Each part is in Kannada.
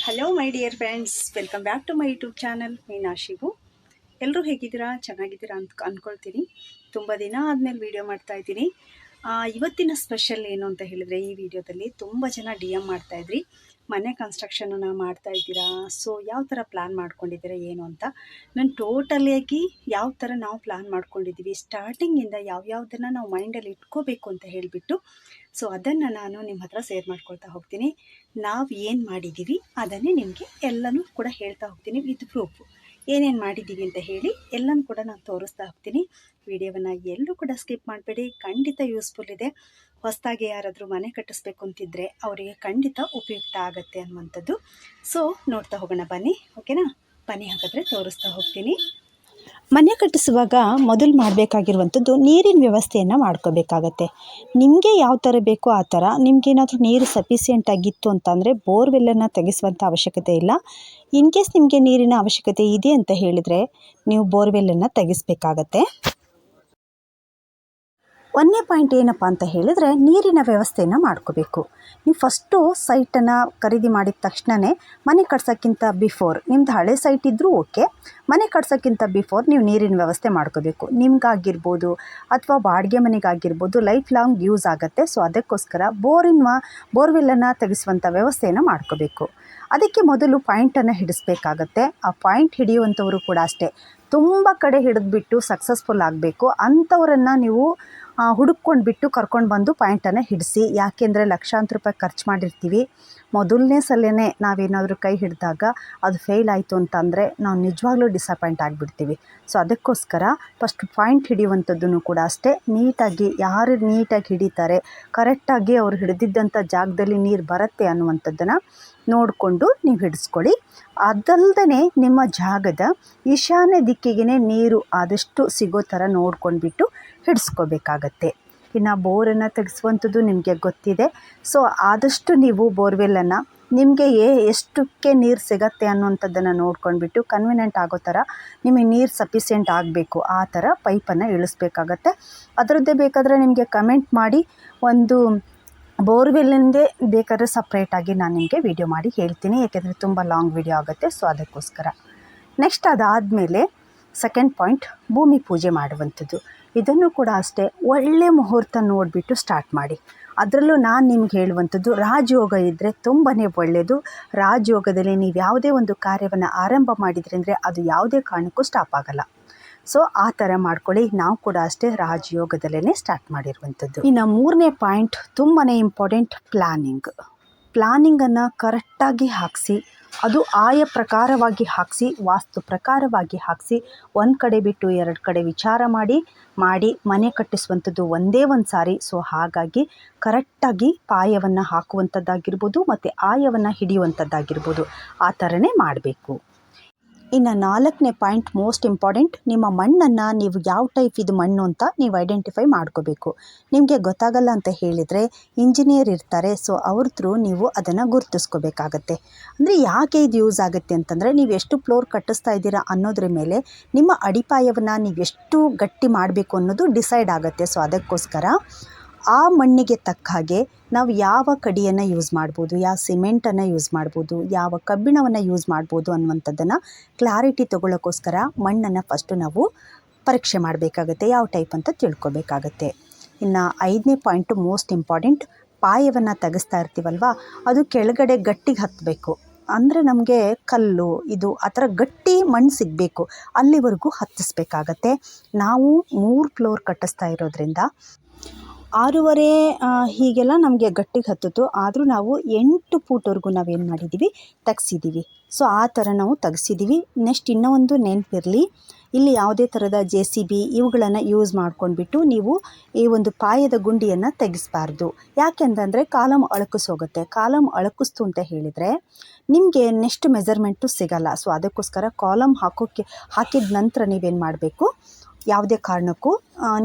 Hello my dear friends welcome back to my YouTube channel Meenashivu ಎಲ್ಲರೂ ಹೇಗಿದ್ದೀರಾ? ಚೆನ್ನಾಗಿದ್ದೀರಾ ಅಂತ ಅಂದ್ಕೊಳ್ತೀನಿ ತುಂಬ ದಿನ ಆದಮೇಲೆ ವೀಡಿಯೋ ಮಾಡ್ತಾ ಇದ್ದೀನಿ. ಆ, ಇವತ್ತಿನ ಸ್ಪೆಷಲ್ ಏನು ಅಂತ ಹೇಳಿದರೆ ಈ ವಿಡಿಯೋದಲ್ಲಿ ತುಂಬ ಜನ ಡಿ ಎಂ ಮಾಡ್ತಾಯಿದ್ರಿ ಮನೆ ಕನ್ಸ್ಟ್ರಕ್ಷನನ್ನು ಮಾಡ್ತಾ ಇದ್ದೀರಾ? ಸೊ ಯಾವ ಥರ ಪ್ಲ್ಯಾನ್ ಮಾಡ್ಕೊಂಡಿದ್ದೀರಾ, ಏನು ಅಂತ? ನಾನು ಟೋಟಲಿಯಾಗಿ ಯಾವ ಥರ ನಾವು ಪ್ಲ್ಯಾನ್ ಮಾಡ್ಕೊಂಡಿದ್ದೀವಿ ಸ್ಟಾರ್ಟಿಂಗಿಂದ ಯಾವ್ಯಾವುದನ್ನು ನಾವು ಮೈಂಡಲ್ಲಿ ಇಟ್ಕೋಬೇಕು ಅಂತ ಹೇಳಿಬಿಟ್ಟು ಸೊ ಅದನ್ನು ನಾನು ನಿಮ್ಮ ಹತ್ರ ಶೇರ್ ಮಾಡ್ಕೊಳ್ತಾ ಹೋಗ್ತೀನಿ. ನಾವು ಏನು ಮಾಡಿದ್ದೀವಿ, ಅದನ್ನೇ ನಿಮಗೆ ಎಲ್ಲನೂ ಕೂಡ ಹೇಳ್ತಾ ಹೋಗ್ತೀನಿ ವಿತ್ ಪ್ರೂಫ್ ಏನೇನು ಮಾಡಿದ್ದೀವಿ ಅಂತ ಹೇಳಿ ಎಲ್ಲನೂ ಕೂಡ ನಾನು ತೋರಿಸ್ತಾ ಹೋಗ್ತೀನಿ. ವಿಡಿಯೋವನ್ನು ಎಲ್ಲೂ ಕೂಡ ಸ್ಕಿಪ್ ಮಾಡಬೇಡಿ. ಖಂಡಿತ ಯೂಸ್ಫುಲ್ ಇದೆ. ಹೊಸದಾಗಿ ಯಾರಾದರೂ ಮನೆ ಕಟ್ಟಿಸ್ಬೇಕು ಅಂತಿದ್ರೆ ಅವರಿಗೆ ಖಂಡಿತ ಉಪಯುಕ್ತ ಆಗುತ್ತೆ ಅನ್ನುವಂಥದ್ದು. ಸೊ ನೋಡ್ತಾ ಹೋಗೋಣ ಬನ್ನಿ. ಓಕೆನಾ ಬನ್ನಿ ಹಾಗಾದರೆ ತೋರಿಸ್ತಾ ಹೋಗ್ತೀನಿ. ಮನೆ ಕಟ್ಟಿಸುವಾಗ ಮೊದಲು ಮಾಡಬೇಕಾಗಿರುವಂಥದ್ದು ನೀರಿನ ವ್ಯವಸ್ಥೆಯನ್ನು ಮಾಡ್ಕೋಬೇಕಾಗತ್ತೆ. ನಿಮಗೆ ಯಾವ ಥರ ಬೇಕೋ ಆ ಥರ ನಿಮಗೇನಾದರೂ ನೀರು ಸಫಿಸಿಯೆಂಟ್ ಆಗಿತ್ತು ಅಂತಂದರೆ ಬೋರ್ವೆಲ್ಲನ್ನು ತೆಗೆಸುವಂಥ ಅವಶ್ಯಕತೆ ಇಲ್ಲ. ಇನ್ ಕೇಸ್ ನಿಮಗೆ ನೀರಿನ ಅವಶ್ಯಕತೆ ಇದೆ ಅಂತ ಹೇಳಿದರೆ ನೀವು ಬೋರ್ವೆಲ್ಲನ್ನು ತೆಗೆಸಬೇಕಾಗತ್ತೆ. ಒಂದನೇ ಪಾಯಿಂಟ್ ಏನಪ್ಪ ಅಂತ ಹೇಳಿದರೆ ನೀರಿನ ವ್ಯವಸ್ಥೆಯನ್ನು ಮಾಡ್ಕೋಬೇಕು. ನೀವು ಫಸ್ಟು ಸೈಟನ್ನು ಖರೀದಿ ಮಾಡಿದ ತಕ್ಷಣವೇ ಮನೆ ಕಟ್ಸೋಕ್ಕಿಂತ ಬಿಫೋರ್ ನಿಮ್ದು ಹಳೆ ಸೈಟ್ ಇದ್ದರೂ ಓಕೆ ಮನೆ ಕಟ್ಸೋಕ್ಕಿಂತ ಬಿಫೋರ್ ನೀವು ನೀರಿನ ವ್ಯವಸ್ಥೆ ಮಾಡ್ಕೋಬೇಕು. ನಿಮ್ಗಾಗಿರ್ಬೋದು ಅಥವಾ ಬಾಡಿಗೆ ಮನೆಗಾಗಿರ್ಬೋದು ಲೈಫ್ ಲಾಂಗ್ ಯೂಸ್ ಆಗುತ್ತೆ ಸೊ ಅದಕ್ಕೋಸ್ಕರ ಬೋರಿನ ಬೋರ್ವೆಲ್ಲನ್ನು ತೆಗೆಸುವಂಥ ವ್ಯವಸ್ಥೆಯನ್ನು ಮಾಡ್ಕೋಬೇಕು. ಅದಕ್ಕೆ ಮೊದಲು ಪಾಯಿಂಟನ್ನು ಹಿಡಿಸ್ಬೇಕಾಗತ್ತೆ. ಆ ಪಾಯಿಂಟ್ ಹಿಡಿಯುವಂಥವರು ಕೂಡ ಅಷ್ಟೇ. ತುಂಬ ಕಡೆ ಹಿಡಿದ್ಬಿಟ್ಟು ಸಕ್ಸಸ್ಫುಲ್ ಆಗಬೇಕು. ಅಂಥವರನ್ನು ನೀವು ಹುಡುಕೊಂಡು ಬಿಟ್ಟು ಕರ್ಕೊಂಡು ಬಂದು ಪಾಯಿಂಟನ್ನು ಹಿಡಿಸಿ. ಯಾಕೆಂದರೆ ಲಕ್ಷಾಂತರ ರೂಪಾಯಿ ಖರ್ಚು ಮಾಡಿರ್ತೀವಿ. ಮೊದಲನೇ ಸಲನೇ ನಾವೇನಾದರೂ ಕೈ ಹಿಡಿದಾಗ ಅದು ಫೇಲ್ ಆಯಿತು ಅಂತಂದರೆ ನಾವು ನಿಜವಾಗ್ಲೂ ಡಿಸಪಾಯಿಂಟ್ ಆಗಿಬಿಡ್ತೀವಿ. ಸೊ ಅದಕ್ಕೋಸ್ಕರ ಫಸ್ಟ್ ಪಾಯಿಂಟ್ ಹಿಡಿಯುವಂಥದ್ದನ್ನು ಕೂಡ ಅಷ್ಟೇ. ನೀಟಾಗಿ ಯಾರು ನೀಟಾಗಿ ಹಿಡಿತಾರೆ ಕರೆಕ್ಟಾಗಿ ಅವರು ಹಿಡಿದಿದ್ದಂಥ ಜಾಗದಲ್ಲಿ ನೀರು ಬರುತ್ತೆ ಅನ್ನುವಂಥದ್ದನ್ನು ನೋಡಿಕೊಂಡು ನೀವು ಹಿಡಿಸ್ಕೊಳ್ಳಿ. ಅದಲ್ಲದೆ ನಿಮ್ಮ ಜಾಗದ ಈಶಾನ್ಯ ದಿಕ್ಕಿಗೆ ನೀರು ಆದಷ್ಟು ಸಿಗೋ ಥರ ನೋಡ್ಕೊಂಡ್ಬಿಟ್ಟು ಹಿಡಿಸ್ಕೋಬೇಕಾಗತ್ತೆ. ಇನ್ನು ಬೋರನ್ನು ತೆಗೆಸುವಂಥದ್ದು ನಿಮಗೆ ಗೊತ್ತಿದೆ. ಸೊ, ಆದಷ್ಟು ನೀವು ಬೋರ್ವೆಲ್ಲನ್ನು ನಿಮಗೆ ಏ ಎಷ್ಟಕ್ಕೆ ನೀರು ಸಿಗತ್ತೆ ಅನ್ನುವಂಥದ್ದನ್ನು ನೋಡ್ಕೊಂಡ್ಬಿಟ್ಟು ಕನ್ವಿನೆಂಟ್ ಆಗೋ ಥರ ನಿಮಗೆ ನೀರು ಸಫಿಸಿಯೆಂಟ್ ಆಗಬೇಕು. ಆ ಥರ ಪೈಪನ್ನು ಇಳಿಸ್ಬೇಕಾಗತ್ತೆ. ಅದರದ್ದೇ ಬೇಕಾದರೆ ನಿಮಗೆ ಕಮೆಂಟ್ ಮಾಡಿ ಒಂದು ಬೋರ್ವೆಲ್ಲಿಂದೇ ಬೇಕಾದರೆ ಸಪ್ರೇಟಾಗಿ ನಾನು ನಿಮಗೆ ವಿಡಿಯೋ ಮಾಡಿ ಹೇಳ್ತೀನಿ. ಏಕೆಂದರೆ ತುಂಬ ಲಾಂಗ್ ವಿಡಿಯೋ ಆಗುತ್ತೆ, ಸೊ ಅದಕ್ಕೋಸ್ಕರ. ನೆಕ್ಸ್ಟ್ ಅದಾದಮೇಲೆ ಸೆಕೆಂಡ್ ಪಾಯಿಂಟ್ ಭೂಮಿ ಪೂಜೆ ಮಾಡುವಂಥದ್ದು. ಇದನ್ನು ಕೂಡ ಅಷ್ಟೇ ಒಳ್ಳೆ ಮುಹೂರ್ತ ನೋಡಿಬಿಟ್ಟು ಸ್ಟಾರ್ಟ್ ಮಾಡಿ. ಅದರಲ್ಲೂ ನಾನು ನಿಮ್ಗೆ ಹೇಳುವಂಥದ್ದು ರಾಜಯೋಗ ಇದ್ದರೆ ತುಂಬಾ ಒಳ್ಳೆಯದು ರಾಜಯೋಗದಲ್ಲಿ ನೀವು ಯಾವುದೇ ಒಂದು ಕಾರ್ಯವನ್ನು ಆರಂಭ ಮಾಡಿದ್ರಿ ಅಂದರೆ ಅದು ಯಾವುದೇ ಕಾರಣಕ್ಕೂ ಸ್ಟಾಪ್ ಆಗಲ್ಲ. ಸೊ ಆ ಥರ ಮಾಡ್ಕೊಳ್ಳಿ. ನಾವು ಕೂಡ ಅಷ್ಟೇ ರಾಜಯೋಗದಲ್ಲೇ ಸ್ಟಾರ್ಟ್ ಮಾಡಿರುವಂಥದ್ದು. ಇನ್ನು ಮೂರನೇ ಪಾಯಿಂಟ್ ತುಂಬಾ ಇಂಪಾರ್ಟೆಂಟ್ ಪ್ಲ್ಯಾನಿಂಗ್ ಪ್ಲ್ಯಾನಿಂಗನ್ನು ಕರೆಕ್ಟಾಗಿ ಹಾಕಿಸಿ ಅದು ಆಯ ಪ್ರಕಾರವಾಗಿ ಹಾಕಿಸಿ, ವಾಸ್ತು ಪ್ರಕಾರವಾಗಿ ಹಾಕಿಸಿ, ಒಂದು ಕಡೆ ಬಿಟ್ಟು ಎರಡು ಕಡೆ ವಿಚಾರ ಮಾಡಿ ಮಾಡಿ ಮನೆ ಕಟ್ಟಿಸುವಂಥದ್ದು ಒಂದೇ ಒಂದು ಸಾರಿ. ಸೊ ಹಾಗಾಗಿ ಕರೆಕ್ಟಾಗಿ ಪಾಯವನ್ನು ಹಾಕುವಂಥದ್ದಾಗಿರ್ಬೋದು ಮತ್ತು ಆಯವನ್ನು ಹಿಡಿಯುವಂಥದ್ದಾಗಿರ್ಬೋದು. ಆ ಥರನೇ ಮಾಡಬೇಕು. ಇನ್ನು ನಾಲ್ಕನೇ ಪಾಯಿಂಟ್ ಮೋಸ್ಟ್ ಇಂಪಾರ್ಟೆಂಟ್, ನಿಮ್ಮ ಮಣ್ಣನ್ನು ನೀವು ಯಾವ ಟೈಪ್ ಇದು ಮಣ್ಣು ಅಂತ ನೀವು ಐಡೆಂಟಿಫೈ ಮಾಡ್ಕೋಬೇಕು. ನಿಮಗೆ ಗೊತ್ತಾಗಲ್ಲ ಅಂತ ಹೇಳಿದರೆ ಇಂಜಿನಿಯರ್ ಇರ್ತಾರೆ, ಸೊ ಅವ್ರ ಥ್ರೂ ನೀವು ಅದನ್ನು ಗುರುತಿಸ್ಕೋಬೇಕಾಗತ್ತೆ. ಅಂದರೆ ಯಾಕೆ ಇದು ಯೂಸ್ ಆಗುತ್ತೆ ಅಂತಂದರೆ ನೀವು ಎಷ್ಟು ಫ್ಲೋರ್ ಕಟ್ಟಿಸ್ತಾ ಇದ್ದೀರಾ ಅನ್ನೋದ್ರ ಮೇಲೆ ನಿಮ್ಮ ಅಡಿಪಾಯವನ್ನು ನೀವು ಎಷ್ಟು ಗಟ್ಟಿ ಮಾಡಬೇಕು ಅನ್ನೋದು ಡಿಸೈಡ್ ಆಗುತ್ತೆ. ಸೊ ಅದಕ್ಕೋಸ್ಕರ ಆ ಮಣ್ಣಿಗೆ ತಕ್ಕ ಹಾಗೆ ನಾವು ಯಾವ ಕಡಿಯನ್ನು ಯೂಸ್ ಮಾಡ್ಬೋದು, ಯಾವ ಸಿಮೆಂಟನ್ನು ಯೂಸ್ ಮಾಡ್ಬೋದು, ಯಾವ ಕಬ್ಬಿಣವನ್ನು ಯೂಸ್ ಮಾಡ್ಬೋದು ಅನ್ನುವಂಥದ್ದನ್ನು ಕ್ಲಾರಿಟಿ ತೊಗೊಳ್ಳೋಕ್ಕೋಸ್ಕರ ಮಣ್ಣನ್ನು ಫಸ್ಟು ನಾವು ಪರೀಕ್ಷೆ ಮಾಡಬೇಕಾಗತ್ತೆ, ಯಾವ ಟೈಪ್ ಅಂತ ತಿಳ್ಕೊಬೇಕಾಗತ್ತೆ. ಇನ್ನು ಐದನೇ ಪಾಯಿಂಟು ಮೋಸ್ಟ್ ಇಂಪಾರ್ಟೆಂಟ್ ಪಾಯವನ್ನು ತೆಗೆಸ್ತಾ ಇರ್ತೀವಲ್ವ, ಅದು ಕೆಳಗಡೆ ಗಟ್ಟಿಗೆ ಹತ್ತಬೇಕು ಅಂದರೆ ನಮಗೆ ಕಲ್ಲು, ಇದು ಆ ಥರ ಗಟ್ಟಿ ಮಣ್ಣು ಸಿಗಬೇಕು, ಅಲ್ಲಿವರೆಗೂ ಹತ್ತಿಸ್ಬೇಕಾಗತ್ತೆ. ನಾವು ಮೂರು ಫ್ಲೋರ್ ಕಟ್ಟಿಸ್ತಾ ಇರೋದ್ರಿಂದ ಆರೂವರೆ ಹೀಗೆಲ್ಲ ನಮಗೆ ಗಟ್ಟಿಗೆ ಹತ್ತಿತು ಆದರೂ ನಾವು ಎಂಟು ಫೂಟ್ವರೆಗೂ ನಾವೇನು ಮಾಡಿದ್ದೀವಿ ತೆಗ್ಸಿದ್ದೀವಿ ಸೊ, ಆ ಥರ ನಾವು ತೆಗ್ಸಿದ್ದೀವಿ ನೆಕ್ಸ್ಟ್ ಇನ್ನೂ ಒಂದು ನೆನಪಿರಲಿ. ಇಲ್ಲಿ ಯಾವುದೇ ಥರದ ಜೆ ಸಿ ಬಿ ಇವುಗಳನ್ನು ಯೂಸ್ ಮಾಡ್ಕೊಂಡ್ಬಿಟ್ಟು ನೀವು ಈ ಒಂದು ಪಾಯದ ಗುಂಡಿಯನ್ನು ತೆಗೆಸಬಾರ್ದು. ಯಾಕೆಂತಂದರೆ ಕಾಲಮ್ ಅಳಕಿಸೋಗುತ್ತೆ. ಕಾಲಮ್ ಅಳಕಿಸ್ತು ಅಂತ ಹೇಳಿದರೆ ನಿಮಗೆ ನೆಕ್ಸ್ಟ್ ಮೆಜರ್ಮೆಂಟು ಸಿಗಲ್ಲ. ಸೊ, ಅದಕ್ಕೋಸ್ಕರ ಕಾಲಮ್ ಹಾಕೋಕ್ಕೆ ಹಾಕಿದ ನಂತರ ನೀವೇನು ಮಾಡಬೇಕು? ಯಾವುದೇ ಕಾರಣಕ್ಕೂ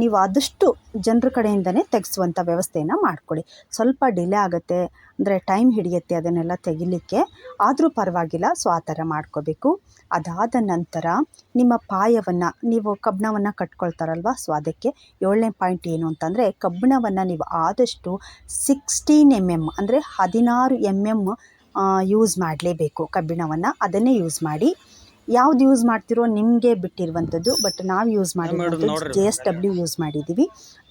ನೀವು ಆದಷ್ಟು ಜನರ ಕಡೆಯಿಂದನೇ ತೆಗೆಸುವಂಥ ವ್ಯವಸ್ಥೆಯನ್ನು ಮಾಡಿಕೊಡಿ. ಸ್ವಲ್ಪ ಡಿಲೇ ಆಗುತ್ತೆ, ಅಂದರೆ ಟೈಮ್ ಹಿಡಿಯುತ್ತೆ ಅದನ್ನೆಲ್ಲ ತೆಗಿಲಿಕ್ಕೆ, ಆದರೂ ಪರವಾಗಿಲ್ಲ ಸೊ ಆ ಥರ ಮಾಡ್ಕೋಬೇಕು. ಅದಾದ ನಂತರ ನಿಮ್ಮ ಪಾಯವನ್ನು, ನೀವು ಕಬ್ಬಣವನ್ನು ಕಟ್ಕೊಳ್ತಾರಲ್ವ ಸೊ ಅದಕ್ಕೆ ಏಳನೇ ಪಾಯಿಂಟ್ ಏನು ಅಂತಂದರೆ ಕಬ್ಬಣವನ್ನು ನೀವು ಆದಷ್ಟು ಸಿಕ್ಸ್ಟೀನ್ ಎಂ ಎಂ ಅಂದರೆ ಹದಿನಾರು ಎಂ ಎಂ ಯೂಸ್ ಮಾಡಲೇಬೇಕು ಕಬ್ಬಿಣವನ್ನು, ಅದನ್ನೇ ಯೂಸ್ ಮಾಡಿ. ಯಾವ್ದು ಯೂಸ್ ಮಾಡ್ತಿರೋ ನಿಮಗೆ ಬಿಟ್ಟಿರುವಂಥದ್ದು ಬಟ್ ನಾವು ಯೂಸ್ ಮಾಡಿರೋದು ಜೆ ಎಸ್ ಡಬ್ಲ್ಯೂ ಯೂಸ್ ಮಾಡಿದ್ದೀವಿ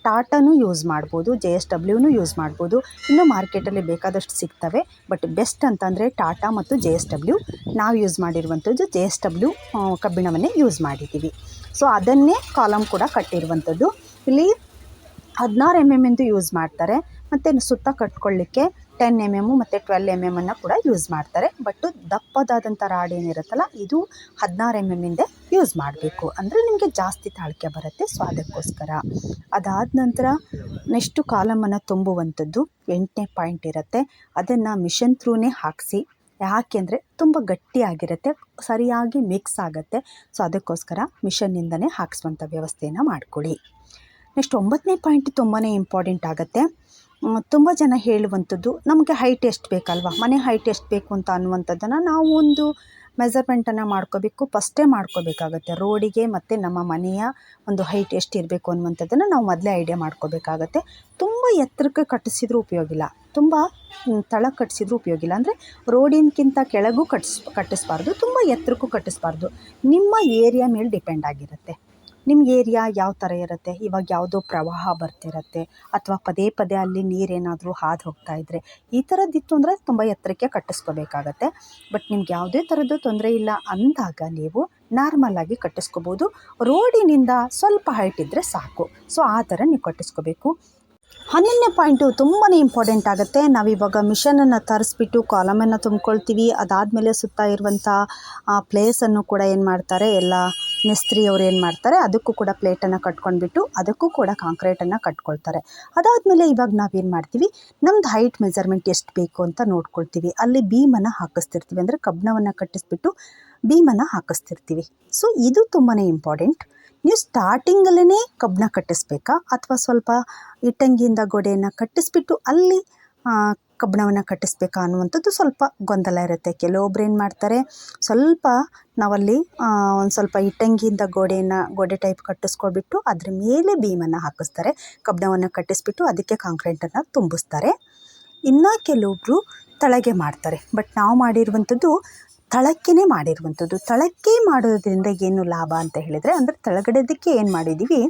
ಟಾಟಾನು ಯೂಸ್ ಮಾಡ್ಬೋದು ಜೆ ಎಸ್ ಡಬ್ಲ್ಯೂನು ಯೂಸ್ ಮಾಡ್ಬೋದು. ಇನ್ನೂ ಮಾರ್ಕೆಟಲ್ಲಿ ಬೇಕಾದಷ್ಟು ಸಿಗ್ತವೆ ಬಟ್ ಬೆಸ್ಟ್ ಅಂತಂದರೆ ಟಾಟಾ ಮತ್ತು ಜೆ ಎಸ್ ಡಬ್ಲ್ಯೂ ನಾವು ಯೂಸ್ ಮಾಡಿರುವಂಥದ್ದು ಜೆ ಎಸ್ ಡಬ್ಲ್ಯೂ ಕಬ್ಬಿಣವನ್ನೇ ಯೂಸ್ ಮಾಡಿದ್ದೀವಿ ಸೊ ಅದನ್ನೇ ಕಾಲಮ್ ಕೂಡ ಕಟ್ಟಿರುವಂಥದ್ದು. ಇಲ್ಲಿ ಹದಿನಾರು ಎಂ ಎಂ ಎಂದು ಯೂಸ್ ಮಾಡ್ತಾರೆ ಮತ್ತು ಸುತ್ತ ಕಟ್ಕೊಳ್ಳಿಕ್ಕೆ ಟೆನ್ ಎಂ ಎಮ್ಮು ಮತ್ತು ಟ್ವೆಲ್ ಎಂ ಎಮ್ಮನ್ನು ಕೂಡ ಯೂಸ್ ಮಾಡ್ತಾರೆ. ಬಟ್ ದಪ್ಪದಾದಂಥ ರಾಡ್ ಏನಿರುತ್ತಲ್ಲ, ಇದು ಹದಿನಾರು ಎಂ ಎಮ್ಮಿಂದೆ ಯೂಸ್ ಮಾಡಬೇಕು. ಅಂದರೆ ನಿಮಗೆ ಜಾಸ್ತಿ ತಾಳಿಕೆ ಬರುತ್ತೆ ಸ್ವಾದಕ್ಕೋಸ್ಕರ. ಅದಾದ ನಂತರ ನೆಕ್ಸ್ಟು ಕಾಲಮನ್ನು ತುಂಬುವಂಥದ್ದು ಎಂಟನೇ ಪಾಯಿಂಟ್ ಇರುತ್ತೆ. ಅದನ್ನು ಮಿಷನ್ ಥ್ರೂನೇ ಹಾಕಿಸಿ. ಯಾಕೆಂದರೆ ತುಂಬ ಗಟ್ಟಿಯಾಗಿರುತ್ತೆ, ಸರಿಯಾಗಿ ಮಿಕ್ಸ್ ಆಗುತ್ತೆ. ಸೊ ಅದಕ್ಕೋಸ್ಕರ ಮಿಷನ್ನಿಂದನೇ ಹಾಕಿಸುವಂಥ ವ್ಯವಸ್ಥೆಯನ್ನು ಮಾಡ್ಕೊಳ್ಳಿ. ನೆಕ್ಸ್ಟ್ ಒಂಬತ್ತನೇ ಪಾಯಿಂಟ್ ತುಂಬಾ ಇಂಪಾರ್ಟೆಂಟ್ ಆಗುತ್ತೆ. ತುಂಬ ಜನ ಹೇಳುವಂಥದ್ದು, ನಮಗೆ ಹೈಟ್ ಎಷ್ಟು ಬೇಕಲ್ವಾ? ಮನೆ ಹೈಟ್ ಎಷ್ಟು ಬೇಕು ಅಂತ ಅನ್ನುವಂಥದ್ದನ್ನು ನಾವು ಒಂದು ಮೆಸರ್ಮೆಂಟನ್ನು ಮಾಡ್ಕೋಬೇಕು ಫಸ್ಟೇ ಮಾಡ್ಕೋಬೇಕಾಗತ್ತೆ. ರೋಡಿಗೆ ಮತ್ತು ನಮ್ಮ ಮನೆಯ ಒಂದು ಹೈಟ್ ಎಷ್ಟು ಇರಬೇಕು ಅನ್ನುವಂಥದ್ದನ್ನು ನಾವು ಮೊದಲೇ ಐಡಿಯಾ ಮಾಡ್ಕೋಬೇಕಾಗತ್ತೆ. ತುಂಬ ಎತ್ತರಕ್ಕೆ ಕಟ್ಟಿಸಿದ್ರೂ ಉಪಯೋಗಿಲ್ಲ ತುಂಬ ತಳ ಕಟ್ಟಿಸಿದ್ರೂ ಉಪಯೋಗಿಲ್ಲ ಅಂದರೆ ರೋಡಿನಕ್ಕಿಂತ ಕೆಳಗೂ ಕಟ್ಟಿಸ್, ಕಟ್ಟಿಸ್ಬಾರ್ದು, ತುಂಬ ಎತ್ತರಕ್ಕೂ ಕಟ್ಟಿಸ್ಬಾರ್ದು. ನಿಮ್ಮ ಏರಿಯಾ ಮೇಲೆ ಡಿಪೆಂಡ್ ಆಗಿರುತ್ತೆ. ನಿಮ್ಮ ಏರಿಯಾ ಯಾವ ಥರ ಇರುತ್ತೆ? ಇವಾಗ ಯಾವುದೋ ಪ್ರವಾಹ ಬರ್ತಿರತ್ತೆ. ಅಥವಾ ಪದೇ ಪದೇ ಅಲ್ಲಿ ನೀರೇನಾದರೂ ಹಾದು ಹೋಗ್ತಾ ಇದ್ದರೆ ಈ ಥರದ್ದಿತ್ತು ಅಂದರೆ ತುಂಬ ಎತ್ತರಕ್ಕೆ ಕಟ್ಟಿಸ್ಕೋಬೇಕಾಗತ್ತೆ. ಬಟ್ ನಿಮ್ಗೆ ಯಾವುದೇ ಥರದ್ದು ತೊಂದರೆ ಇಲ್ಲ ಅಂದಾಗ ನೀವು ನಾರ್ಮಲಾಗಿ ಕಟ್ಟಿಸ್ಕೋಬೋದು. ರೋಡಿನಿಂದ ಸ್ವಲ್ಪ ಹೈಟ್ ಇದ್ದರೆ ಸಾಕು. ಸೊ ಆ ಥರ ನೀವು ಕಟ್ಟಿಸ್ಕೋಬೇಕು. ಹನ್ನೊಂದನೇ ಪಾಯಿಂಟು ತುಂಬಾ ಇಂಪಾರ್ಟೆಂಟ್ ಆಗುತ್ತೆ. ನಾವಿವಾಗ ಮಿಷನನ್ನು ತರಿಸ್ಬಿಟ್ಟು ಕಾಲಮನ್ನು ತುಂಬ್ಕೊಳ್ತೀವಿ. ಅದಾದಮೇಲೆ ಸುತ್ತ ಇರುವಂಥ ಪ್ಲೇಸನ್ನು ಕೂಡ ಏನು ಮಾಡ್ತಾರೆ, ಎಲ್ಲ ಮಿಸ್ತ್ರಿ ಅವ್ರು ಏನು ಮಾಡ್ತಾರೆ, ಅದಕ್ಕೂ ಕೂಡ ಪ್ಲೇಟನ್ನು ಕಟ್ಕೊಂಡ್ಬಿಟ್ಟು ಅದಕ್ಕೂ ಕೂಡ ಕಾಂಕ್ರೀಟನ್ನು ಕಟ್ಕೊಳ್ತಾರೆ. ಅದಾದಮೇಲೆ ಇವಾಗ ನಾವೇನು ಮಾಡ್ತೀವಿ, ನಮ್ದು ಹೈಟ್ ಮೆಜರ್ಮೆಂಟ್ ಎಷ್ಟು ಬೇಕು ಅಂತ ನೋಡ್ಕೊಳ್ತೀವಿ. ಅಲ್ಲಿ ಬೀಮನ್ನು ಹಾಕಿಸ್ತಿರ್ತೀವಿ. ಅಂದರೆ ಕಬ್ಬಣವನ್ನು ಕಟ್ಟಿಸ್ಬಿಟ್ಟು ಬೀಮನ್ನು ಹಾಕಿಸ್ತಿರ್ತೀವಿ. ಸೊ ಇದು ತುಂಬಾ ಇಂಪಾರ್ಟೆಂಟ್ ನೀವು ಸ್ಟಾರ್ಟಿಂಗಲ್ಲೇ ಕಬ್ಬಣ ಕಟ್ಟಿಸ್ಬೇಕಾ? ಅಥವಾ ಸ್ವಲ್ಪ ಇಟ್ಟಂಗಿಯಿಂದ ಗೋಡೆಯನ್ನು ಕಟ್ಟಿಸ್ಬಿಟ್ಟು ಅಲ್ಲಿ ಕಬ್ಬಣವನ್ನು ಕಟ್ಟಿಸ್ಬೇಕಾ ಅನ್ನುವಂಥದ್ದು ಸ್ವಲ್ಪ ಗೊಂದಲ ಇರುತ್ತೆ. ಕೆಲವೊಬ್ರು ಏನು ಮಾಡ್ತಾರೆ, ಸ್ವಲ್ಪ ನಾವಲ್ಲಿ ಒಂದು ಸ್ವಲ್ಪ ಇಟ್ಟಂಗಿಯಿಂದ ಗೋಡೆಯನ್ನು, ಗೋಡೆ ಟೈಪ್ ಕಟ್ಟಿಸ್ಕೊಳ್ಬಿಟ್ಟು ಅದ್ರ ಮೇಲೆ ಬೀಮನ್ನು ಹಾಕಿಸ್ತಾರೆ. ಕಬ್ಬಣವನ್ನು ಕಟ್ಟಿಸ್ಬಿಟ್ಟು ಅದಕ್ಕೆ ಕಾಂಕ್ರೀಟನ್ನು ತುಂಬಿಸ್ತಾರೆ. ಇನ್ನೂ ಕೆಲವೊಬ್ಬರು ತಳಗೆ ಮಾಡ್ತಾರೆ. ಬಟ್ ನಾವು ಮಾಡಿರುವಂಥದ್ದು ತಳಕ್ಕೇ ಮಾಡಿರುವಂಥದ್ದು. ತಳಕ್ಕೆ ಮಾಡೋದ್ರಿಂದ ಏನು ಲಾಭ ಅಂತ ಹೇಳಿದರೆ ಅಂದರೆ ತಳಗಡೆದಕ್ಕೆ ಏನು ಮಾಡಿದ್ದೀವಿ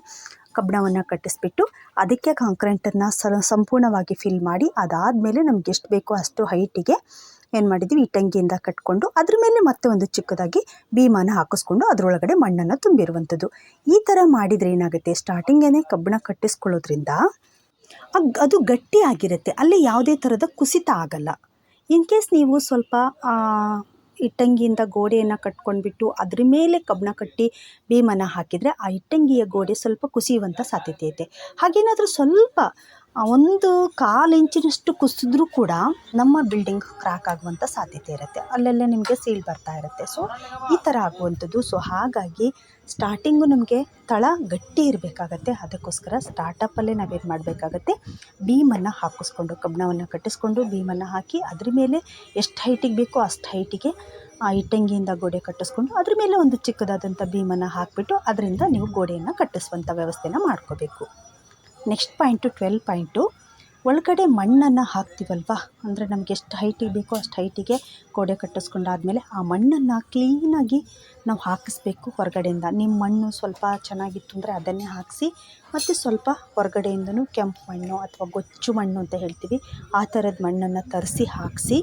ಕಬ್ಬಣವನ್ನು ಕಟ್ಟಿಸ್ಬಿಟ್ಟು ಅದಕ್ಕೆ ಕಾಂಕ್ರೀಟನ್ನು ಸಂಪೂರ್ಣವಾಗಿ ಫಿಲ್ ಮಾಡಿ ಅದಾದಮೇಲೆ ನಮ್ಗೆ ಎಷ್ಟು ಬೇಕೋ ಅಷ್ಟು ಹೈಟಿಗೆ ಏನು ಮಾಡಿದ್ದೀವಿ ಇಟ್ಟಂಗಿಯಿಂದ ಕಟ್ಕೊಂಡು ಅದ್ರ ಮೇಲೆ ಮತ್ತೆ ಒಂದು ಚಿಕ್ಕದಾಗಿ ಭೀಮಾನ ಹಾಕಿಸ್ಕೊಂಡು ಅದರೊಳಗಡೆ ಮಣ್ಣನ್ನು ತುಂಬಿರುವಂಥದ್ದು. ಈ ಥರ ಮಾಡಿದರೆ ಏನಾಗುತ್ತೆ? ಸ್ಟಾರ್ಟಿಂಗೇ ಕಬ್ಬಣ ಕಟ್ಟಿಸ್ಕೊಳ್ಳೋದ್ರಿಂದ ಅದು ಗಟ್ಟಿಯಾಗಿರುತ್ತೆ. ಅಲ್ಲಿ ಯಾವುದೇ ಥರದ ಕುಸಿತ ಆಗಲ್ಲ. ಇನ್ ಕೇಸ್ ನೀವು ಸ್ವಲ್ಪ ಇಟ್ಟಂಗಿಯಿಂದ ಗೋಡೆಯನ್ನು ಕಟ್ಕೊಂಡ್ಬಿಟ್ಟು ಅದ್ರ ಮೇಲೆ ಕಬ್ಬಣ ಕಟ್ಟಿ ಭೀಮನ ಹಾಕಿದರೆ ಆ ಇಟ್ಟಂಗಿಯ ಗೋಡೆ ಸ್ವಲ್ಪ ಕುಸಿಯುವಂಥ ಸಾಧ್ಯತೆ ಇದೆ. ಹಾಗೇನಾದರೂ ಸ್ವಲ್ಪ ಒಂದು ಕಾಲು ಇಂಚಿನಷ್ಟು ಕುಸಿದ್ರೂ ಕೂಡ ನಮ್ಮ ಬಿಲ್ಡಿಂಗ್ ಕ್ರ್ಯಾಕ್ ಆಗುವಂಥ ಸಾಧ್ಯತೆ ಇರುತ್ತೆ. ಅಲ್ಲೆಲ್ಲ ನಿಮಗೆ ಸೀಲ್ ಬರ್ತಾ ಇರುತ್ತೆ. ಸೊ ಈ ಥರ ಆಗುವಂಥದ್ದು. ಸೊ ಹಾಗಾಗಿ ಸ್ಟಾರ್ಟಿಂಗು ನಮಗೆ ತಳ ಗಟ್ಟಿ ಇರಬೇಕಾಗತ್ತೆ. ಅದಕ್ಕೋಸ್ಕರ ಸ್ಟಾರ್ಟಪ್ಪಲ್ಲೇ ನಾವೇನು ಮಾಡಬೇಕಾಗತ್ತೆ? ಬೀಮನ್ನು ಹಾಕಿಸ್ಕೊಂಡು ಕಬ್ಬಣವನ್ನು ಕಟ್ಟಿಸ್ಕೊಂಡು ಬೀಮನ್ನು ಹಾಕಿ ಅದ್ರ ಮೇಲೆ ಎಷ್ಟು ಹೈಟಿಗೆ ಬೇಕೋ ಅಷ್ಟು ಹೈಟಿಗೆ ಆ ಇಟ್ಟಂಗಿಯಿಂದ ಗೋಡೆ ಕಟ್ಟಿಸ್ಕೊಂಡು ಅದ್ರ ಮೇಲೆ ಒಂದು ಚಿಕ್ಕದಾದಂಥ ಬೀಮನ್ನು ಹಾಕಿಬಿಟ್ಟು ಅದರಿಂದ ನೀವು ಗೋಡೆಯನ್ನು ಕಟ್ಟಿಸುವಂಥ ವ್ಯವಸ್ಥೆನ ಮಾಡ್ಕೋಬೇಕು. Next point, twelve point. ಒಳಗಡೆ ಮಣ್ಣನ್ನು ಹಾಕ್ತೀವಲ್ವ? ಅಂದರೆ ನಮ್ಗೆ ಎಷ್ಟು ಹೈಟಿಗೆ ಬೇಕೋ ಅಷ್ಟು ಹೈಟಿಗೆ ಗೋಡೆ ಕಟ್ಟಿಸ್ಕೊಂಡಾದ್ಮೇಲೆ ಆ ಮಣ್ಣನ್ನು ಕ್ಲೀನಾಗಿ ನಾವು ಹಾಕಿಸ್ಬೇಕು ಹೊರಗಡೆಯಿಂದ. ನಿಮ್ಮ ಮಣ್ಣು ಸ್ವಲ್ಪ ಚೆನ್ನಾಗಿತ್ತು ಅಂದರೆ ಅದನ್ನೇ ಹಾಕಿಸಿ, ಮತ್ತು ಸ್ವಲ್ಪ ಹೊರಗಡೆಯಿಂದನೂ ಕೆಂಪು ಮಣ್ಣು ಅಥವಾ ಗೊಚ್ಚು ಮಣ್ಣು ಅಂತ ಹೇಳ್ತೀವಿ, ಆ ಥರದ ಮಣ್ಣನ್ನು ತರಿಸಿ, ಹಾಕಿಸಿ,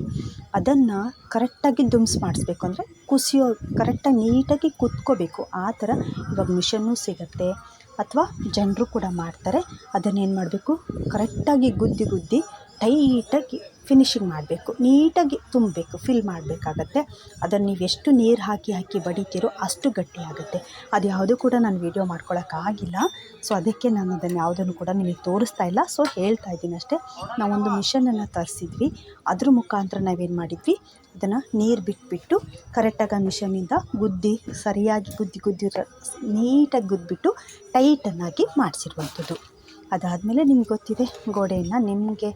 ಅದನ್ನು ಕರೆಕ್ಟಾಗಿ ದುಮ್ಸ್ ಮಾಡಿಸ್ಬೇಕು. ಅಂದರೆ ಕುಸಿಯೋ ಕರೆಕ್ಟಾಗಿ ನೀಟಾಗಿ ಕುತ್ಕೋಬೇಕು. ಆ ಥರ ಇವಾಗ ಮಿಷನ್ನು ಸಿಗುತ್ತೆ. ಅಥವಾ ಜನರು ಕೂಡ ಮಾಡ್ತಾರೆ. ಅದನ್ನೇನು ಮಾಡಬೇಕು? ಕರೆಕ್ಟಾಗಿ ಗುದ್ದಿ ಗುದ್ದಿ ಟೈಟಾಗಿ ಫಿನಿಶಿಂಗ್ ಮಾಡಬೇಕು, ನೀಟಾಗಿ ತುಂಬಬೇಕು ಫಿಲ್ ಮಾಡಬೇಕಾಗತ್ತೆ. ಅದನ್ನು ನೀವು ಎಷ್ಟು ನೀರು ಹಾಕಿ ಹಾಕಿ ಬಡಿತೀರೋ ಅಷ್ಟು ಗಟ್ಟಿಯಾಗುತ್ತೆ. ಅದು ಯಾವುದೂ ಕೂಡ ನಾನು ವೀಡಿಯೋ ಮಾಡ್ಕೊಳ್ಳೋಕ್ಕಾಗಿಲ್ಲ ಸೊ ಅದಕ್ಕೆ ನಾನು ಅದನ್ನು ಯಾವುದನ್ನು ಕೂಡ ನಿಮಗೆ ತೋರಿಸ್ತಾ ಇಲ್ಲ. ಸೊ ಹೇಳ್ತಾ ಇದ್ದೀನಿ ಅಷ್ಟೇ. ನಾವೊಂದು ಮಿಷನನ್ನು ತರಿಸಿದ್ವಿ. ಅದ್ರ ಮುಖಾಂತರ ನಾವೇನು ಮಾಡಿದ್ವಿ? ಇದನ್ನು ನೀರು ಬಿಟ್ಬಿಟ್ಟು ಕರೆಕ್ಟಾಗಿ ಆ ಮಿಷನಿಂದ ಗುದ್ದಿ, ಸರಿಯಾಗಿ ಗುದ್ದಿ ಗುದ್ದಿ ನೀಟಾಗಿ ಗುದ್ದಿಬಿಟ್ಟು ಟೈಟನ್ನಾಗಿ ಮಾಡಿಸಿರುವಂಥದ್ದು. ಅದಾದಮೇಲೆ ನಿಮ್ಗೆ ಗೊತ್ತಿದೆ, ಗೋಡೆಯನ್ನು ನಿಮಗೆ,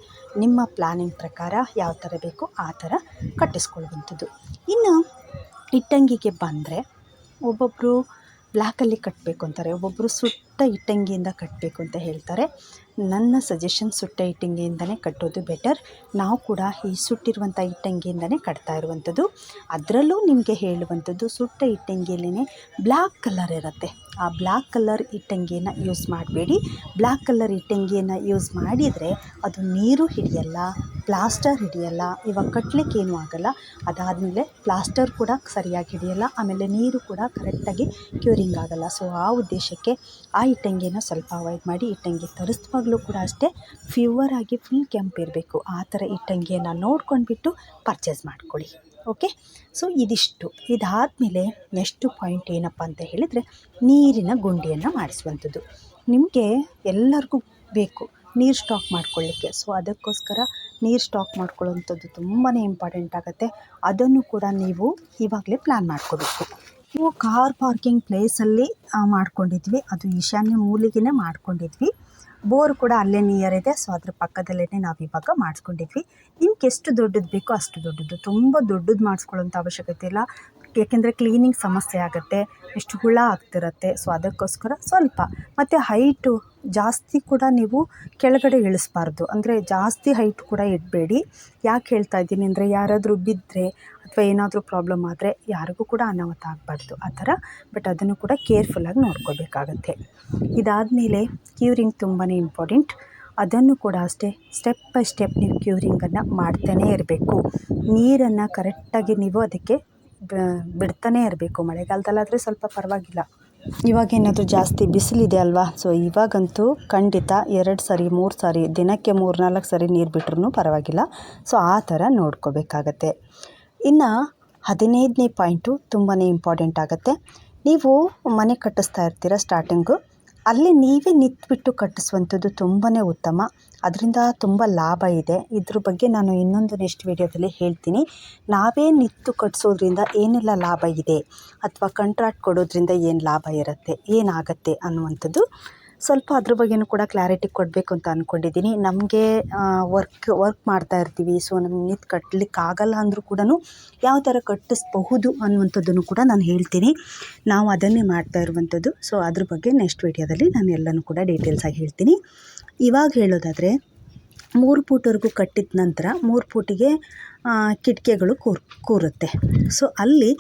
ನಿಮ್ಮ ಪ್ಲಾನಿಂಗ್ ಪ್ರಕಾರ ಯಾವ ಥರ ಬೇಕೋ ಆ ಥರ ಕಟ್ಟಿಸ್ಕೊಳ್ಳುವಂಥದ್ದು ಇನ್ನು ಇಟ್ಟಂಗಿಗೆ ಬಂದರೆ ಒಬ್ಬೊಬ್ಬರು ಬ್ಲ್ಯಾಕಲ್ಲಿ ಕಟ್ಟಬೇಕು ಅಂತಾರೆ ಒಬ್ಬೊಬ್ಬರು ಸುಟ್ ಸುಟ್ಟ ಇಟ್ಟಂಗಿಯಿಂದ ಕಟ್ಟಬೇಕು ಅಂತ ಹೇಳ್ತಾರೆ. ನನ್ನ ಸಜೆಷನ್ ಸುಟ್ಟ ಇಟ್ಟಂಗಿಯಿಂದನೇ ಕಟ್ಟೋದು ಬೆಟರ್ ನಾವು ಕೂಡ ಈ ಸುಟ್ಟಿರುವಂಥ ಇಟ್ಟಂಗಿಯಿಂದನೇ ಕಟ್ತಾ ಇರುವಂಥದ್ದು. ಅದರಲ್ಲೂ ನಿಮಗೆ ಹೇಳುವಂಥದ್ದು ಸುಟ್ಟ ಇಟ್ಟಂಗಿಯಲ್ಲೇ ಬ್ಲ್ಯಾಕ್ ಕಲರ್ ಇರುತ್ತೆ. ಆ ಬ್ಲ್ಯಾಕ್ ಕಲರ್ ಇಟ್ಟಂಗಿಯನ್ನು ಯೂಸ್ ಮಾಡಬೇಡಿ. ಬ್ಲ್ಯಾಕ್ ಕಲರ್ ಇಟ್ಟಂಗಿಯನ್ನು ಯೂಸ್ ಮಾಡಿದರೆ ಅದು ನೀರು ಹಿಡಿಯಲ್ಲ ಪ್ಲಾಸ್ಟರ್ ಹಿಡಿಯಲ್ಲ, ಇವಾಗ ಕಟ್ಲಿಕ್ಕೆ ಏನೂ ಆಗಲ್ಲ. ಅದಾದಮೇಲೆ ಪ್ಲಾಸ್ಟರ್ ಕೂಡ ಸರಿಯಾಗಿ ಹಿಡಿಯಲ್ಲ, ಆಮೇಲೆ ನೀರು ಕೂಡ ಕರೆಕ್ಟಾಗಿ ಕ್ಯೂರಿಂಗ್ ಆಗಲ್ಲ. ಸೊ ಆ ಉದ್ದೇಶಕ್ಕೆ ಆ ಇಟ್ಟಂಗಿಯನ್ನು ಸ್ವಲ್ಪ ಅವಾಯ್ಡ್ ಮಾಡಿ ಇಟ್ಟಂಗಿ ತರಿಸುವಾಗಲೂ ಕೂಡ ಅಷ್ಟೇ ಫ್ಯೂವರ್ ಆಗಿ ಫುಲ್ ಕೆಂಪು ಇರಬೇಕು. ಆ ಥರ ಇಟ್ಟಂಗಿಯನ್ನು ನೋಡ್ಕೊಂಡ್ಬಿಟ್ಟು ಪರ್ಚೇಸ್ ಮಾಡ್ಕೊಳ್ಳಿ. ಓಕೆ ಸೊ ಇದಿಷ್ಟು. ಇದಾದಮೇಲೆ ನೆಕ್ಸ್ಟು ಪಾಯಿಂಟ್ ಏನಪ್ಪ ಅಂತ ಹೇಳಿದರೆ ನೀರಿನ ಗುಂಡಿಯನ್ನು ಮಾಡಿಸುವಂಥದ್ದು. ನಿಮಗೆ ಎಲ್ಲರಿಗೂ ಬೇಕು ನೀರು ಸ್ಟಾಕ್ ಮಾಡ್ಕೊಳ್ಳಿಕ್ಕೆ. ಸೊ ಅದಕ್ಕೋಸ್ಕರ ನೀರು ಸ್ಟಾಕ್ ಮಾಡ್ಕೊಳ್ಳೋವಂಥದ್ದು ತುಂಬಾ ಇಂಪಾರ್ಟೆಂಟ್ ಆಗುತ್ತೆ. ಅದನ್ನು ಕೂಡ ನೀವು ಇವಾಗಲೇ ಪ್ಲ್ಯಾನ್ ಮಾಡ್ಕೋಬೇಕು. ನೀವು ಕಾರ್ ಪಾರ್ಕಿಂಗ್ ಪ್ಲೇಸಲ್ಲಿ ಮಾಡ್ಕೊಂಡಿದ್ವಿ. ಅದು ಈಶಾನ್ಯ ಮೂಲಿಗೆನೇ ಮಾಡ್ಕೊಂಡಿದ್ವಿ. ಬೋರ್ ಕೂಡ ಅಲ್ಲೇ ನಿಯರ್ ಇದೆ. ಸೊ ಅದ್ರ ಪಕ್ಕದಲ್ಲೇ ನಾವು ಇವಾಗ ಮಾಡಿಸ್ಕೊಂಡಿದ್ವಿ. ನಿಮ್ಗೆ ಎಷ್ಟು ದೊಡ್ಡದು ಬೇಕೋ ಅಷ್ಟು ದೊಡ್ಡದು. ತುಂಬ ದೊಡ್ಡದು ಮಾಡಿಸ್ಕೊಳ್ಳೋಂಥ ಅವಶ್ಯಕತೆ ಇಲ್ಲ. ಏಕೆಂದರೆ ಕ್ಲೀನಿಂಗ್ ಸಮಸ್ಯೆ ಆಗುತ್ತೆ, ಎಷ್ಟು ಹುಳ ಆಗ್ತಿರತ್ತೆ ಸೊ ಅದಕ್ಕೋಸ್ಕರ ಸ್ವಲ್ಪ. ಮತ್ತು ಹೈಟು ಜಾಸ್ತಿ ಕೂಡ ನೀವು ಕೆಳಗಡೆ ಇಳಿಸ್ಬಾರ್ದು. ಅಂದರೆ ಜಾಸ್ತಿ ಹೈಟ್ ಕೂಡ ಇಡಬೇಡಿ. ಯಾಕೆ ಹೇಳ್ತಾ ಇದ್ದೀನಿ ಅಂದರೆ ಯಾರಾದರೂ ಬಿದ್ದರೆ ಅಥವಾ ಏನಾದರೂ ಪ್ರಾಬ್ಲಮ್ ಆದರೆ ಯಾರಿಗೂ ಕೂಡ ಅನಾಹುತ ಆಗಬಾರ್ದು. ಆ ಥರ. ಬಟ್ ಅದನ್ನು ಕೂಡ ಕೇರ್ಫುಲ್ಲಾಗಿ ನೋಡ್ಕೋಬೇಕಾಗತ್ತೆ. ಇದಾದಮೇಲೆ ಕ್ಯೂರಿಂಗ್ ತುಂಬಾ ಇಂಪಾರ್ಟೆಂಟ್ ಅದನ್ನು ಕೂಡ ಅಷ್ಟೇ ಸ್ಟೆಪ್ ಬೈ ಸ್ಟೆಪ್ ನೀವು ಕ್ಯೂರಿಂಗನ್ನು ಮಾಡ್ತಾನೇ ಇರಬೇಕು. ನೀರನ್ನು ಕರೆಕ್ಟಾಗಿ ನೀವು ಅದಕ್ಕೆ ಬಿಡ್ತಾನೇ ಇರಬೇಕು. ಮಳೆಗಾಲದಲ್ಲಾದರೆ ಸ್ವಲ್ಪ ಪರವಾಗಿಲ್ಲ. ಇವಾಗೇನಾದರೂ ಜಾಸ್ತಿ ಬಿಸಿಲಿದೆ ಅಲ್ವಾ? ಸೊ ಇವಾಗಂತೂ ಖಂಡಿತ ಎರಡು ಸರಿ, ಮೂರು ಸಾರಿ, ದಿನಕ್ಕೆ ಮೂರು, ನಾಲ್ಕು ಸರಿ ನೀರು ಬಿಟ್ರೂ ಪರವಾಗಿಲ್ಲ. ಸೊ ಆ ಥರ ನೋಡ್ಕೋಬೇಕಾಗತ್ತೆ. ಇನ್ನು ಹದಿನೈದನೇ ಪಾಯಿಂಟು ತುಂಬಾ ಇಂಪಾರ್ಟೆಂಟ್ ಆಗುತ್ತೆ. ನೀವು ಮನೆ ಕಟ್ಟಿಸ್ತಾ ಇರ್ತೀರ ಸ್ಟಾರ್ಟಿಂಗು ಅಲ್ಲಿ ನೀವೇ ನಿಂತ್ಬಿಟ್ಟು ಕಟ್ಟಿಸುವಂಥದ್ದು ತುಂಬಾ ಉತ್ತಮ. ಅದರಿಂದ ತುಂಬ ಲಾಭ ಇದೆ. ಇದ್ರ ಬಗ್ಗೆ ನಾನು ಇನ್ನೊಂದು ನೆಕ್ಸ್ಟ್ ವೀಡಿಯೋದಲ್ಲಿ ಹೇಳ್ತೀನಿ. ನಾವೇ ನಿಂತು ಕಟ್ಟಿಸೋದ್ರಿಂದ ಏನೆಲ್ಲ ಲಾಭ ಇದೆ? ಅಥವಾ ಕಂಟ್ರಾಕ್ಟ್ ಕೊಡೋದ್ರಿಂದ ಏನು ಲಾಭ ಇರುತ್ತೆ? ಏನಾಗುತ್ತೆ ಅನ್ನುವಂಥದ್ದು ಸ್ವಲ್ಪ ಅದ್ರ ಬಗ್ಗೆನೂ ಕೂಡ ಕ್ಲಾರಿಟಿ ಕೊಡಬೇಕು ಅಂತ ಅಂದ್ಕೊಂಡಿದ್ದೀನಿ ನಮಗೆ ವರ್ಕ್ ವರ್ಕ್ ಮಾಡ್ತಾ ಇರ್ತೀವಿ ಸೊ ನಮ್ಗೆ ನಿತ್ ಕಟ್ಟಲಿಕ್ಕೆ ಆಗಲ್ಲ ಅಂದರೂ ಕೂಡ ಯಾವ ಥರ ಕಟ್ಟಿಸ್ಬಹುದು ಅನ್ನುವಂಥದ್ದನ್ನು ಕೂಡ ನಾನು ಹೇಳ್ತೀನಿ. ನಾವು ಅದನ್ನೇ ಮಾಡ್ತಾ ಇರುವಂಥದ್ದು. ಸೊ ಅದ್ರ ಬಗ್ಗೆ ನೆಕ್ಸ್ಟ್ ವೀಡಿಯೋದಲ್ಲಿ ನಾನು ಎಲ್ಲನೂ ಕೂಡ ಡೀಟೇಲ್ಸಾಗಿ ಹೇಳ್ತೀನಿ. ಇವಾಗ ಹೇಳೋದಾದರೆ, ಮೂರು ಫೂಟ್ವರೆಗೂ ಕಟ್ಟಿದ ನಂತರ ಮೂರು ಫೂಟಿಗೆ ಕಿಟಕಿಗಳು ಕೂರ್, ಕೂರುತ್ತೆ. ಸೊ ಅಲ್ಲಿ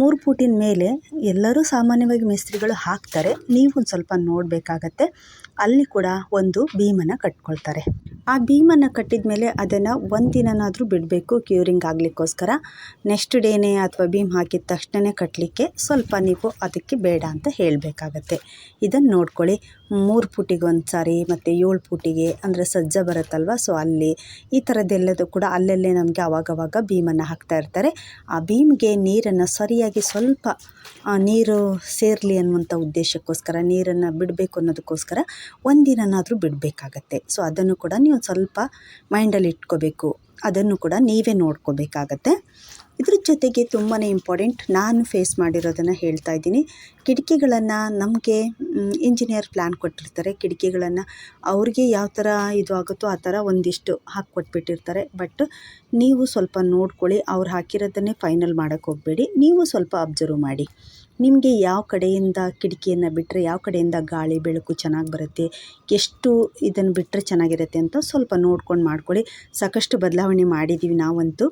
ಮೂರು ಫೂಟಿನ ಮೇಲೆ ಎಲ್ಲರೂ ಸಾಮಾನ್ಯವಾಗಿ ಮೇಸ್ತ್ರಿಗಳು ಹಾಕ್ತಾರೆ. ನೀವು ಒಂದು ಸ್ವಲ್ಪ ನೋಡಬೇಕಾಗತ್ತೆ. ಅಲ್ಲಿ ಕೂಡ ಒಂದು ಬೀಮನ್ನು ಕಟ್ಕೊಳ್ತಾರೆ. ಆ ಭೀಮನ್ನು ಕಟ್ಟಿದ ಮೇಲೆ ಅದನ್ನು ಒಂದಿನನಾದರೂ ಬಿಡಬೇಕು ಕ್ಯೂರಿಂಗ್ ಆಗಲಿಕ್ಕೋಸ್ಕರ. ನೆಕ್ಸ್ಟ್ ಡೇನೇ ಅಥವಾ ಬೀಮ್ ಹಾಕಿದ ತಕ್ಷಣವೇ ಕಟ್ಟಲಿಕ್ಕೆ ಸ್ವಲ್ಪ ನೀವು ಅದಕ್ಕೆ ಬೇಡ ಅಂತ ಹೇಳಬೇಕಾಗತ್ತೆ. ಇದನ್ನು ನೋಡ್ಕೊಳ್ಳಿ. ಮೂರು ಫೂಟಿಗೆ ಒಂದು ಸಾರಿ ಮತ್ತು ಏಳು ಫೂಟಿಗೆ ಅಂದರೆ ಸಜ್ಜ ಬರುತ್ತಲ್ವ? ಸೊ ಅಲ್ಲಿ ಈ ಥರದ್ದೆಲ್ಲದೂ ಕೂಡ ಅಲ್ಲಲ್ಲೇ ನಮಗೆ ಆವಾಗವಾಗ ಭೀಮನ್ನು ಹಾಕ್ತಾ ಇರ್ತಾರೆ. ಆ ಬೀಮ್ಗೆ ನೀರನ್ನು ಸರಿಯಾಗಿ ಸ್ವಲ್ಪ ನೀರು ಸೇರಲಿ ಅನ್ನುವಂಥ ಉದ್ದೇಶಕ್ಕೋಸ್ಕರ, ನೀರನ್ನು ಬಿಡಬೇಕು ಅನ್ನೋದಕ್ಕೋಸ್ಕರ ಒಂದಿನನಾದರೂ ಬಿಡಬೇಕಾಗತ್ತೆ. ಸೊ ಅದನ್ನು ಕೂಡ ನೀವು ಸ್ವಲ್ಪ ಮೈಂಡಲ್ಲಿ ಇಟ್ಕೋಬೇಕು. ಅದನ್ನು ಕೂಡ ನೀವೇ ನೋಡ್ಕೋಬೇಕಾಗತ್ತೆ. ಇದ್ರ ಜೊತೆಗೆ ತುಂಬಾ ಇಂಪಾರ್ಟೆಂಟ್ ನಾನು ಫೇಸ್ ಮಾಡಿರೋದನ್ನು ಹೇಳ್ತಾ ಇದ್ದೀನಿ. ಕಿಟಕಿಗಳನ್ನು ನಮಗೆ ಇಂಜಿನಿಯರ್ ಪ್ಲ್ಯಾನ್ ಕೊಟ್ಟಿರ್ತಾರೆ. ಕಿಟಕಿಗಳನ್ನು ಅವ್ರಿಗೆ ಯಾವ ಥರ ಇದು ಆಗುತ್ತೋ ಆ ಥರ ಒಂದಿಷ್ಟು ಹಾಕ್ಕೊಟ್ಬಿಟ್ಟಿರ್ತಾರೆ ಬಟ್ ನೀವು ಸ್ವಲ್ಪ ನೋಡ್ಕೊಳ್ಳಿ, ಅವ್ರು ಹಾಕಿರೋದನ್ನೇ ಫೈನಲ್ ಮಾಡೋಕ್ಕೆ ಹೋಗಬೇಡಿ. ನೀವು ಸ್ವಲ್ಪ ಅಬ್ಸರ್ವ್ ಮಾಡಿ. ನಿಮಗೆ ಯಾವ ಕಡೆಯಿಂದ ಕಿಟಕಿಯನ್ನು ಬಿಟ್ಟರೆ ಯಾವ ಕಡೆಯಿಂದ ಗಾಳಿ, ಬೆಳಕು ಚೆನ್ನಾಗಿ ಬರುತ್ತೆ, ಎಷ್ಟು ಇದನ್ನು ಬಿಟ್ಟರೆ ಚೆನ್ನಾಗಿರುತ್ತೆ ಅಂತ ಸ್ವಲ್ಪ ನೋಡ್ಕೊಂಡು ಮಾಡ್ಕೊಳ್ಳಿ. ಸಾಕಷ್ಟು ಬದಲಾವಣೆ ಮಾಡಿದ್ದೀವಿ ನಾವಂತೂ.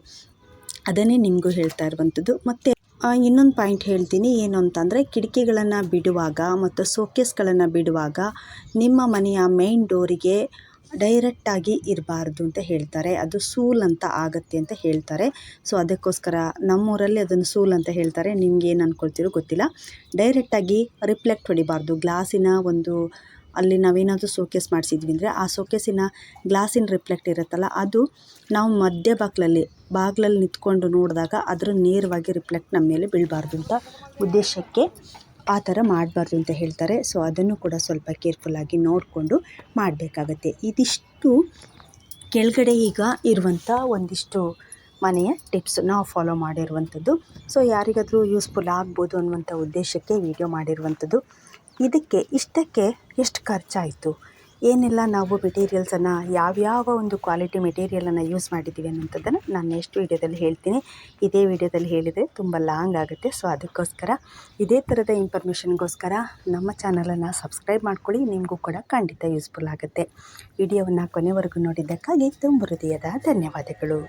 ಅದನ್ನೇ ನಿಮಗೂ ಹೇಳ್ತಾ ಇರುವಂಥದ್ದು. ಮತ್ತು ಇನ್ನೊಂದು ಪಾಯಿಂಟ್ ಹೇಳ್ತೀನಿ. ಏನು ಅಂತಂದರೆ, ಕಿಟಕಿಗಳನ್ನು ಬಿಡುವಾಗ ಮತ್ತು ಸೋಕೇಸ್ಗಳನ್ನು ಬಿಡುವಾಗ ನಿಮ್ಮ ಮನೆಯ ಮೇನ್ ಡೋರಿಗೆ ಡೈರೆಕ್ಟಾಗಿ ಇರಬಾರ್ದು ಅಂತ ಹೇಳ್ತಾರೆ. ಅದು ಸೂಲ್ ಅಂತ ಆಗುತ್ತೆ ಅಂತ ಹೇಳ್ತಾರೆ. ಸೊ ಅದಕ್ಕೋಸ್ಕರ ನಮ್ಮೂರಲ್ಲಿ ಅದನ್ನು ಸೂಲ್ ಅಂತ ಹೇಳ್ತಾರೆ. ನಿಮ್ಗೆ ಏನು ಅಂದ್ಕೊಳ್ತೀರೋ ಗೊತ್ತಿಲ್ಲ. ಡೈರೆಕ್ಟಾಗಿ ರಿಫ್ಲೆಕ್ಟ್ ಹೊಡಿಬಾರ್ದು. ಗ್ಲಾಸಿನ ಒಂದು, ಅಲ್ಲಿ ನಾವೇನಾದರೂ ಸೋಕೇಸ್ ಮಾಡಿಸಿದ್ವಿ ಅಂದರೆ ಆ ಸೋಕೇಸಿನ ಗ್ಲಾಸಿನ ರಿಫ್ಲೆಕ್ಟ್ ಇರುತ್ತಲ್ಲ, ಅದು ನಾವು ಮಧ್ಯ ಬಾಗಿಲಲ್ಲಿ ಬಾಗಿಲಲ್ಲಿ ನಿಂತ್ಕೊಂಡು ನೋಡಿದಾಗ ಅದರ ನೇರವಾಗಿ ರಿಫ್ಲೆಕ್ಟ್ ನಮ್ಮ ಮೇಲೆ ಬೀಳಬಾರ್ದು ಅಂತ ಉದ್ದೇಶಕ್ಕೆ ಆ ಥರ ಮಾಡಬಾರ್ದು ಅಂತ ಹೇಳ್ತಾರೆ. ಸೊ, ಅದನ್ನು ಕೂಡ ಸ್ವಲ್ಪ ಕೇರ್ಫುಲ್ಲಾಗಿ ನೋಡಿಕೊಂಡು ಮಾಡಬೇಕಾಗತ್ತೆ. ಇದಿಷ್ಟು ಕೆಳಗಡೆ ಈಗ ಇರುವಂಥ ಒಂದಿಷ್ಟು ಮನೆಯ ಟಿಪ್ಸ್ ನಾವು ಫಾಲೋ ಮಾಡಿರುವಂಥದ್ದು. ಸೊ, ಯಾರಿಗಾದರೂ ಯೂಸ್ಫುಲ್ ಆಗ್ಬೋದು ಅನ್ನುವಂಥ ಉದ್ದೇಶಕ್ಕೆ ವಿಡಿಯೋ ಮಾಡಿರುವಂಥದ್ದು. ಇದಕ್ಕೆ, ಇಷ್ಟಕ್ಕೆ ಎಷ್ಟು ಖರ್ಚಾಯಿತು? ಏನೆಲ್ಲ, ನಾವು ಮೆಟೀರಿಯಲ್ಸನ್ನು ಯಾವ್ಯಾವ ಒಂದು ಕ್ವಾಲಿಟಿ ಮೆಟೀರಿಯಲನ್ನು ಯೂಸ್ ಮಾಡಿದ್ದೀವಿ ಅನ್ನೋಂಥದ್ದನ್ನು ನಾನು ನೆಕ್ಸ್ಟ್ ವೀಡಿಯೋದಲ್ಲಿ ಹೇಳ್ತೀನಿ. ಇದೇ ವಿಡಿಯೋದಲ್ಲಿ ಹೇಳಿದರೆ ತುಂಬ ಲಾಂಗ್ ಆಗುತ್ತೆ. ಸೊ ಅದಕ್ಕೋಸ್ಕರ ಇದೇ ಥರದ ಇನ್ಫಾರ್ಮೇಷನ್ಗೋಸ್ಕರ ನಮ್ಮ ಚಾನಲನ್ನು ಸಬ್ಸ್ಕ್ರೈಬ್ ಮಾಡ್ಕೊಳ್ಳಿ. ನಿಮಗೂ ಕೂಡ ಖಂಡಿತ ಯೂಸ್ಫುಲ್ ಆಗುತ್ತೆ. ವಿಡಿಯೋವನ್ನು ಕೊನೆವರೆಗೂ ನೋಡಿದ್ದಕ್ಕಾಗಿ ತುಂಬ ಹೃದಯದ ಧನ್ಯವಾದಗಳು.